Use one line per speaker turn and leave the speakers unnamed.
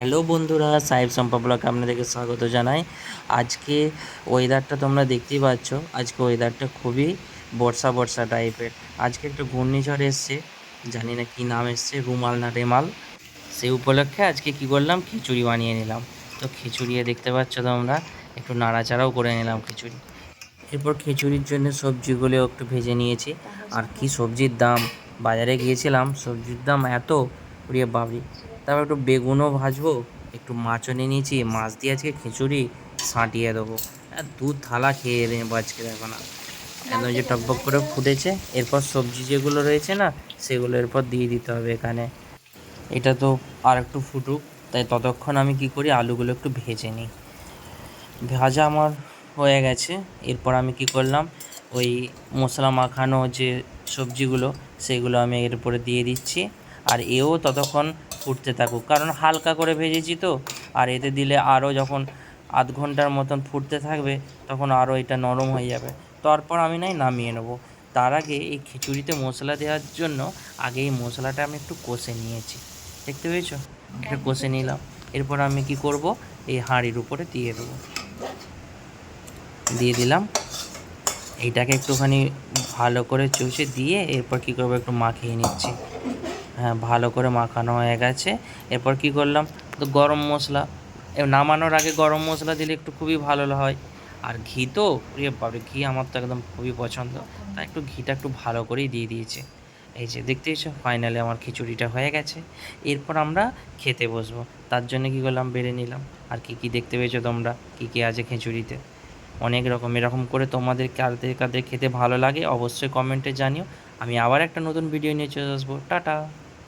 Hello বন্ধুরা, সাহেব সম্পা ব্লকে আপনাদেরকে স্বাগত জানাই। আজকে ওয়েদারটা তোমরা দেখতেই পাচ্ছ। আজকে ওয়েদারটা খুবই বর্ষা বর্ষা টাইপের আজকে একটা ঘূর্ণিঝড় এসছে, জানি না কী নাম এসছে, রুমাল না রেমাল। সেই উপলক্ষে আজকে কি করলাম? খিচুড়ি বানিয়ে নিলাম। তো খিচুড়িয়ে দেখতে পাচ্ছ তোমরা, একটু নাড়াচাড়াও করে নিলাম খিচুড়ি। এরপর খিচুড়ির জন্য সবজিগুলো একটু ভেজে নিয়েছি। আর কি সবজির দাম? বাজারে গিয়েছিলাম, সবজির দাম এত? উড়িয়ে বাবরি তারপর একটু বেগুনও ভাজবো, একটু মাছও নিয়ে নিয়েছি, মাছ দিয়ে আজকে খিচুড়ি, সাঁটিয়ে দেবো। আর দু থালা খেয়ে নেব আজকে দেখো না। একদম যে টকবক করে ফুটেছে, এরপর সবজি যেগুলো রয়েছে না, সেগুলো এরপর দিয়ে দিতে হবে এখানে। এটা তো আর একটু ফুটুক, তাই ততক্ষণ আমি কি করি, আলুগুলো একটু ভেজে নিই। ভাজা আমার হয়ে গেছে, এরপর আমি কি করলাম, ওই মশলা মাখানো যে সবজিগুলো, সেগুলো আমি এর উপরে দিয়ে দিচ্ছি। আর এও ততক্ষণ ফুটতে থাকুক। কারণ হালকা করে ভেজেছি তো, আর এতে দিলে আরও যখন আধ ঘণ্টার মতন ফুটতে থাকবে, তখন আরও এটা নরম হয়ে যাবে। তারপর আমি নাই নামিয়ে নেব। তার আগে এই খিচুড়িতে মশলা দেওয়ার জন্য আগে এই মশলাটা আমি একটু কষে নিয়েছি। দেখতে পেয়েছ? এটা কষে নিলাম। এরপর আমি কি করব? এই হাঁড়ির উপরে দিয়ে দেবো। দিয়ে দিলাম। এইটাকে একটুখানি ভালো করে চষে দিয়ে এরপর কী করব? একটু মাখিয়ে নিচ্ছি। হ্যাঁ ভালো করে মাখানো হয়ে গেছে। এরপর কি করলাম? তো গরম মশলা। নামানোর আগে গরম মশলা দিলে একটু খুবই ভালো হয়। আর ঘি তো রে বাবরে ঘি আমার তো একদম খুবই পছন্দ। তাই একটু ঘিটা একটু ভালো করেই দিয়ে দিয়েছে। এই যে দেখতে এসো ফাইনালি আমার খিচুড়িটা হয়ে গেছে। এরপর আমরা খেতে বসবো। তার জন্য কী করলাম? বেড়ে নিলাম। আর কি কি দেখতে পেয়েছ তোমরা? কী কী আছে খিচুড়িতে? অনেক রকম। এরকম করে তোমাদের কাদের কাদের খেতে ভালো লাগে অবশ্যই কমেন্টে জানিও। আমি আবার একটা নতুন ভিডিও নিয়ে চলে আসব। টাটা!